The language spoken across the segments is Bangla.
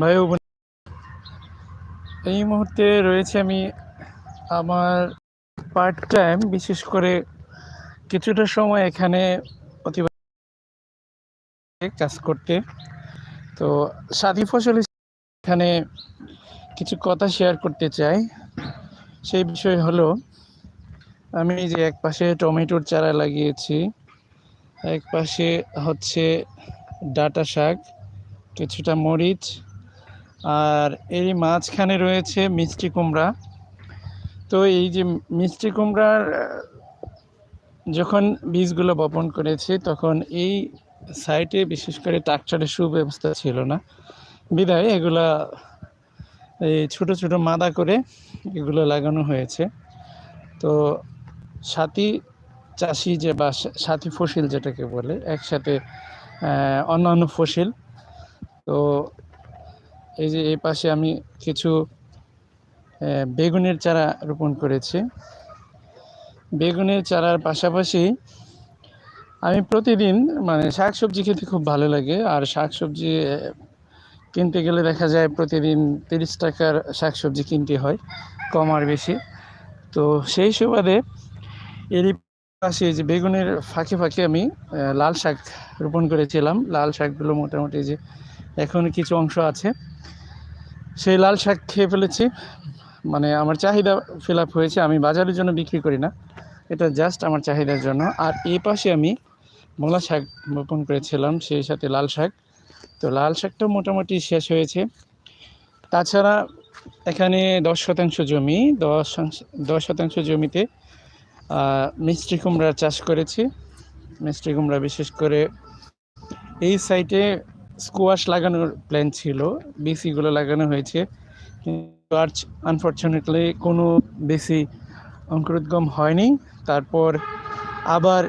ভাই, ও এই মুহূর্তে রয়েছে আমি আমার পার্ট টাইম বিশেষ করে কিছুটা সময় এখানে অতিবাহিত কাজ করতে। তো সাথী ফসল এখানে কিছু কথা শেয়ার করতে চাই। সেই বিষয় হলো, আমি যে এক পাশে টমেটোর চারা লাগিয়েছি, এক পাশে হচ্ছে ডাটা শাক, কিছুটা মরিচ আর এর মাঝখানে রয়েছে মিষ্টি কুমড়া। তো এই যে মিষ্টি কুমড়ার যখন বীজগুলো বপন করেছি, তখন এই সাইটে বিশেষ করে ট্রাক্টরের সুব্যবস্থা ছিল না। বিদায় এগুলা, এই ছোটো ছোটো মাদা করে এগুলো লাগানো হয়েছে। তো সাথী চাষি যে বা সাথী ফসিল যেটাকে বলে, একসাথে অন্যান্য ফসিল। তো এই যে এই পাশে আমি কিছু বেগুনের চারা রোপণ করেছি। বেগুনের চারার পাশাপাশি আমি প্রতিদিন মানে শাকসবজি খেতে খুব ভালো লাগে। আর শাকসবজি কিনতে গেলে দেখা যায় প্রতিদিন তিরিশ টাকার শাকসবজি কিনতে হয়, কম আর বেশি। তো সেই সুবাদে এরই পাশে যে বেগুনের ফাঁকে ফাঁকে আমি লাল শাক রোপণ করেছিলাম। লাল শাকগুলো মোটামুটি যে এখন কিছু অংশ আছে। সেই লাল শাক খেয়ে ফেলেছি। মানে আমার চাহিদা ফিল আপ হয়েছে। আমি বাজারের জন্য বিক্রি করি না। এটা জাস্ট আমার চাহিদার জন্য। আর এই পাশে আমি মূলা শাক বপন করেছিলাম, সেই সাথে লাল শাক। তো লাল শাকটা মোটামুটি শেষ হয়েছে। তাছাড়া এখানে দশ শতাংশ জমি, দশ দশ শতাংশ জমিতে মিষ্টি কুমড়ার চাষ করেছি। মিষ্টি কুমড়া বিশেষ করে এই সাইটে স্কোয়াশ লাগানোর প্ল্যান ছিল, বেসিগুলো লাগানো হয়েছে। কিন্তু আর আনফর্চুনেটলি কোনো বেশি অঙ্কুরোদ্গম হয়নি। তারপর আবার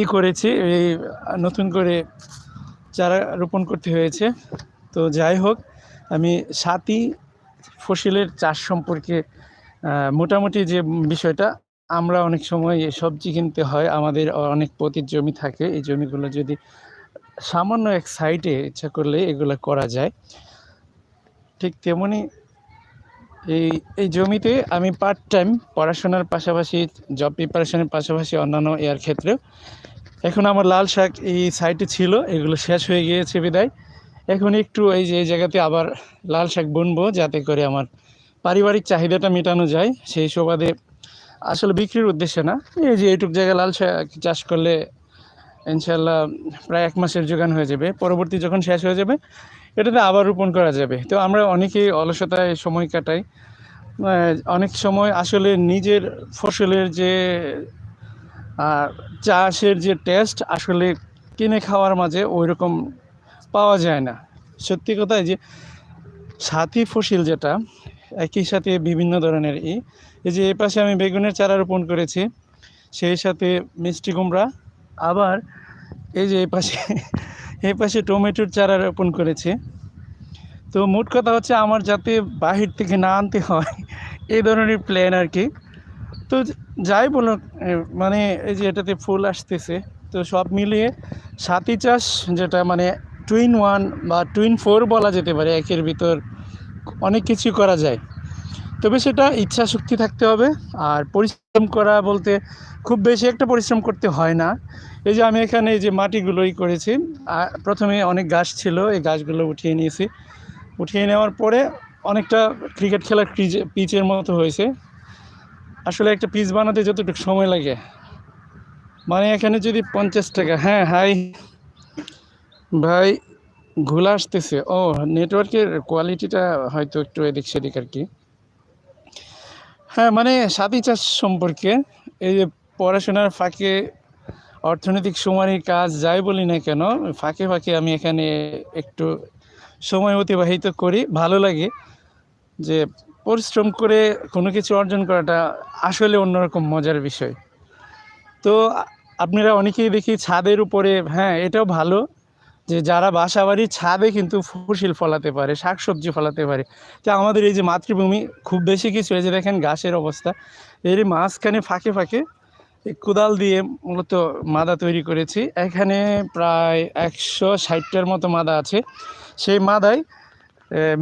ই করেছি এই নতুন করে চারা রোপণ করতে হয়েছে। তো যাই হোক, আমি সাতই ফসলের চাষ সম্পর্কে মোটামুটি যে বিষয়টা, আমরা অনেক সময় সবজি কিনতে হয়, আমাদের অনেক পতির জমি থাকে, এই জমিগুলো যদি সামান্য এক সাইডে ইচ্ছা করলে এগুলো করা যায়। ঠিক তেমনি এই এই জমিতে আমি পার্ট টাইম পড়াশোনার পাশাপাশি জব প্রিপারেশনের পাশাপাশি অন্যান্য এর ক্ষেত্রেও। এখন আমার লাল শাক এই সাইটে ছিল, এগুলো শেষ হয়ে গিয়েছে বিদায়। এখন একটু এই যে, এই জায়গাতে আবার লাল শাক বুনবো যাতে করে আমার পারিবারিক চাহিদাটা মেটানো যায়। সেই সুবাদে আসলে বিক্রির উদ্দেশ্যে না, এই যে এইটুক জায়গায় লাল শাক চাষ করলে ইনশাল্লাহ প্রায় এক মাসের যোগান হয়ে যাবে। পরবর্তী যখন শেষ হয়ে যাবে, এটাতে আবার রোপণ করা যাবে। তো আমরা অনেকেই অলসতায় সময় কাটাই। অনেক সময় আসলে নিজের ফসলের যে চাষের যে টেস্ট আসলে কিনে খাওয়ার মাঝে ওই রকম পাওয়া যায় না। সত্যি কথা যে সাথী ফসিল যেটা, একই সাথে বিভিন্ন ধরনের ই। এই যে এই পাশে আমি বেগুনের চারা রোপণ করেছি, সেই সাথে মিষ্টি কুমড়া আবার এই যে এই পাশে এই পাশে টমেটোর চারা রোপণ করেছে। তো মোট কথা হচ্ছে আমার যাতে বাহির থেকে না আনতে হয়, এই ধরনের প্ল্যান আর কি। তো যাই বলো মানে এই যে এটাতে ফুল আসতেছে, তো সব মিলিয়ে সাথী চাষ যেটা মানে টুইন ওয়ান বা টুইন ফোর বলা যেতে পারে, একের ভিতর অনেক কিছু করা যায়। তবে সেটা ইচ্ছা শক্তি থাকতে হবে আর পরিশ্রম করা বলতে খুব বেশি একটা পরিশ্রম করতে হয় না। এই যে আমি এখানে এই যে মাটিগুলোই করেছি প্রথমে অনেক গাছ ছিল, এই গাছগুলো উঠিয়ে নিয়েছি। উঠিয়ে নেওয়ার পরে অনেকটা ক্রিকেট খেলার পিচের মতো হয়েছে। আসলে একটা পিচ বানাতে যতটুকু সময় লাগে। মানে এখানে যদি পঞ্চাশ টাকা হ্যাঁ হাই। ভাই, ঘোলা আসতেছে। ও নেটওয়ার্কের কোয়ালিটিটা হয়তো একটু এদিক সেদিক আর কি। হ্যাঁ মানে সাথী চাষ সম্পর্কে এই যে পড়াশোনার ফাঁকে অর্থনৈতিক সুমারির কাজ যাই বলি না কেন, ফাঁকে ফাঁকে আমি এখানে একটু সময় অতিবাহিত করি, ভালো লাগে যে পরিশ্রম করে কোনো কিছু অর্জন করাটা আসলে অন্যরকম মজার বিষয়। তো আপনারা অনেকেই দেখি ছাদের উপরে হ্যাঁ এটাও ভালো যে যারা বাসা বাড়ির ছাদে কিন্তু ফসল ফলাতে পারে, শাকসবজি ফলাতে পারে। তো আমাদের এই যে মাতৃভূমি, খুব বেশি কিছু এই যে দেখেন ঘাসের অবস্থা। এর মাঝখানে ফাঁকে ফাঁকে কোদাল দিয়ে মূলত মাদা তৈরি করেছি। এখানে প্রায় একশো ষাটটার মতো মাদা আছে। সেই মাদায়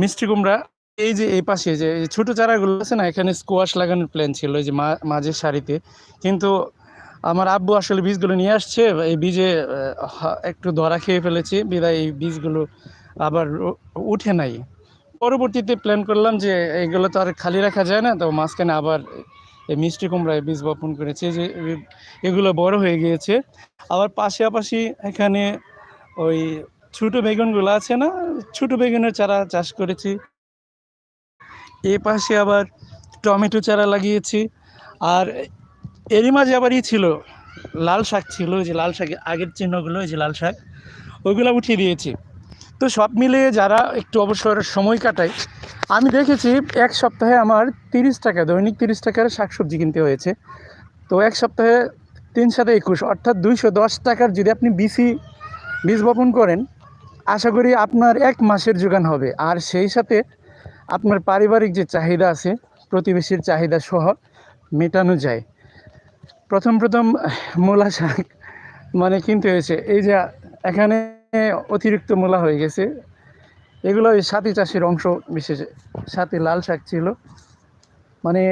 মিষ্টি কুমড়া, এই যে এই পাশে যে ছোট চারাগুলো আছে না, এখানে স্কোয়াশ লাগানোর প্ল্যান ছিল এই যে মাঝের সারিতে। কিন্তু আমার আব্বু আসলে বীজগুলো নিয়ে আসছে, এই বীজে একটু ধরা খেয়ে ফেলেছি, বিদায় এই বীজগুলো আবার উঠে নাই। পরবর্তীতে প্ল্যান করলাম যে এগুলো তো আর খালি রাখা যায় না, তো মাঝখানে আবার এই মিষ্টি কুমড়ায় বীজ বপন করেছে যে এগুলো বড় হয়ে গিয়েছে। আবার পাশাপাশি এখানে ওই ছোটো বেগুনগুলো আছে না, ছোটো বেগুনের চারা চাষ করেছি। এ পাশে আবার টমেটো চারা লাগিয়েছি, আর এরই মাঝে আবার ই ছিল, লাল শাক ছিল, ওই যে লাল শাক আগের চিহ্নগুলো, ওই যে লাল শাক, ওইগুলো উঠিয়ে দিয়েছি। তো সব মিলিয়ে যারা একটু অবসর সময় কাটায়, আমি দেখেছি এক সপ্তাহে আমার তিরিশ টাকা, দৈনিক তিরিশ টাকার শাকসবজি কিনতে হয়েছে। তো এক সপ্তাহে তিন সাথে একুশ, অর্থাৎ দুইশো দশ টাকার যদি আপনি বিসি বীজ বপন করেন, আশা করি আপনার এক মাসের যোগান হবে। আর সেই সাথে আপনার পারিবারিক যে চাহিদা আছে, প্রতিবেশীর চাহিদা সহ মেটানো যায়। প্রথম প্রথম মূলা শাক মানে কিনতে হয়েছে। এই যে এখানে অতিরিক্ত মূলা হয়ে গেছে। এগুলো ওই সাথী চাষের অংশ বিশেষ সাথে লাল শাক ছিল। মানে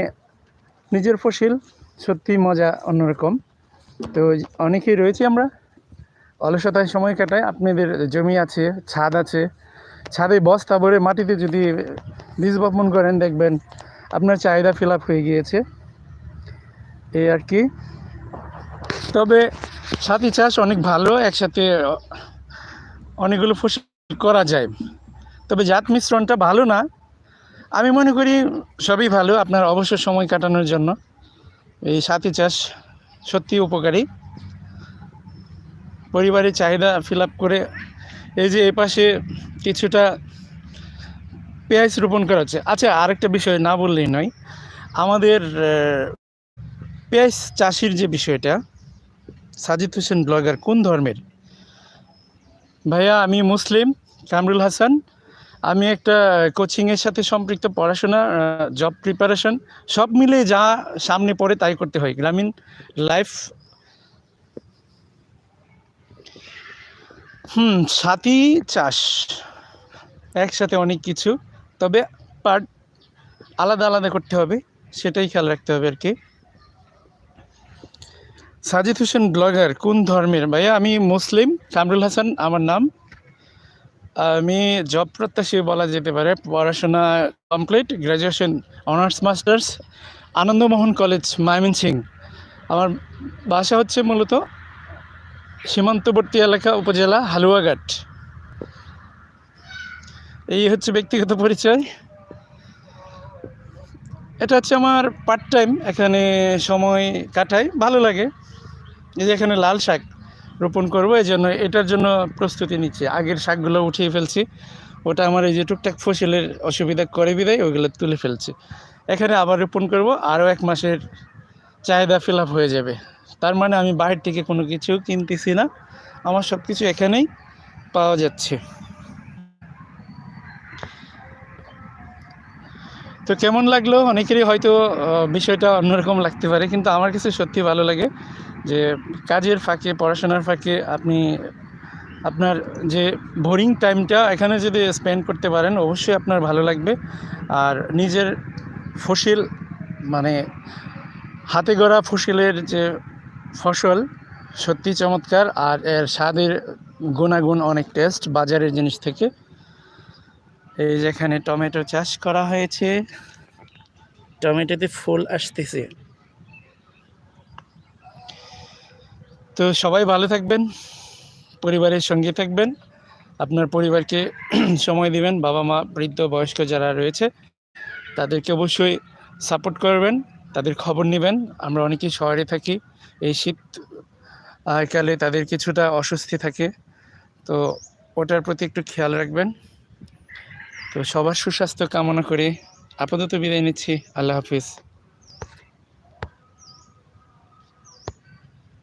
নিজের ফসল, সত্যি মজা অন্যরকম। তো অনেকেই রয়েছি আমরা। অলসতায় সময় কাটায়। আপনাদের জমি আছে, ছাদ আছে। ছাদে বস্তা ভরে মাটিতে যদি বীজ বপন করেন, দেখবেন আপনার চাহিদা ফিল আপ হয়ে গিয়েছে। এই আর কি। তবে সাথী চাষ অনেক ভালো, একসাথে অনেকগুলো ফসল করা যায়। তবে জাত মিশ্রণটা ভালো না। আমি মনে করি সবই ভালো, আপনার অবসর সময় কাটানোর জন্য। এই সাথী চাষ সত্যি উপকারী। পরিবারের চাহিদা ফিল করে এই যে এপাশে কিছুটা পেঁয়াজ রোপণ করা হচ্ছে। আচ্ছা আরেকটা বিষয় না বললেই নয়। আমাদের পেঁয়াজ চাষির যে বিষয়টা, সাজিদ হোসেন ব্লগার কোন ধর্মের? ভাইয়া, আমি মুসলিম, কামরুল হাসান। আমি একটা কোচিংয়ের সাথে সম্পৃক্ত পড়াশোনা জব প্রিপারেশন সব মিলে যা সামনে পড়ে তাই করতে হয়। গ্রামীণ লাইফ হুম, সাথী চাষ। একসাথে অনেক কিছু, তবে পার্ট আলাদা আলাদা করতে হবে, সেটাই খেয়াল রাখতে হবে আর কি। সাজিদ হোসেন ব্লগার, কোন ধর্মের? ভাইয়া, আমি মুসলিম, কামরুল হাসান, আমার নাম। আমি জব প্রত্যাশী বলা যেতে পারে, পড়াশোনা complete graduation honours masters Anandamohan college Mymensingh আমার বাসা হচ্ছে মূলত সীমান্তবর্তী এলাকা, উপজেলা হালুয়াঘাট। এই হচ্ছে ব্যক্তিগত পরিচয়। এটা হচ্ছে আমার পার্ট টাইম এখানে সময় কাটাই, ভালো লাগে। এই যে এখানে লাল শাক রোপণ করব, এই জন্য এটার জন্য প্রস্তুতি নিচ্ছি। আগের শাকগুলো উঠিয়ে ফেলছি। ওটা আমার এই যে টুকটাক ফসলের অসুবিধা করে বিদায়, ওইগুলো তুলে ফেলছি। এখানে আবার রোপণ করব, আরও এক মাসের চাহিদা ফিল হয়ে যাবে। তার মানে আমি বাইরে থেকে কোনো কিছু কিনতেছি না। আমার সব কিছু এখানেই পাওয়া যাচ্ছে। তো কেমন লাগল? অনেকেরই হয়তো বিষয়টা অন্যরকম লাগতে পারে, কিন্তু আমার কাছে সত্যি ভালো লাগে যে কাজের ফাঁকে, পড়াশোনার ফাঁকে আপনি, আপনার যে বোরিং টাইমটা এখানে যদি স্পেন্ড করতে পারেন, অবশ্যই আপনার ভালো লাগবে। আর নিজের ফসিল মানে হাতে গড়া ফসলের যে ফসল সত্যি চমৎকার। আর এর স্বাদের গুণাগুণ অনেক টেস্ট বাজারের জিনিস থেকে। এই যেখানে টমেটো চাষ করা হয়েছে। টমেটোতে ফুল আসতেছে। তো সবাই ভালো থাকবেন, পরিবারের সঙ্গে থাকবেন। আপনার পরিবারকে সময় দিবেন, বাবা মা, বৃদ্ধ, বয়স্ক যারা রয়েছে, তাদেরকে অবশ্যই সাপোর্ট করবেন, তাদের খবর নেবেন। আমরা অনেকেই শহরে থাকি, এই শীত কালে তাদের কিছুটা অস্বস্তি থাকে। তো ওটার প্রতি একটু খেয়াল রাখবেন। তো সবার সুস্বাস্থ্য কামনা করে। আপাতত বিদায় নিচ্ছি। আল্লাহ হাফিজ।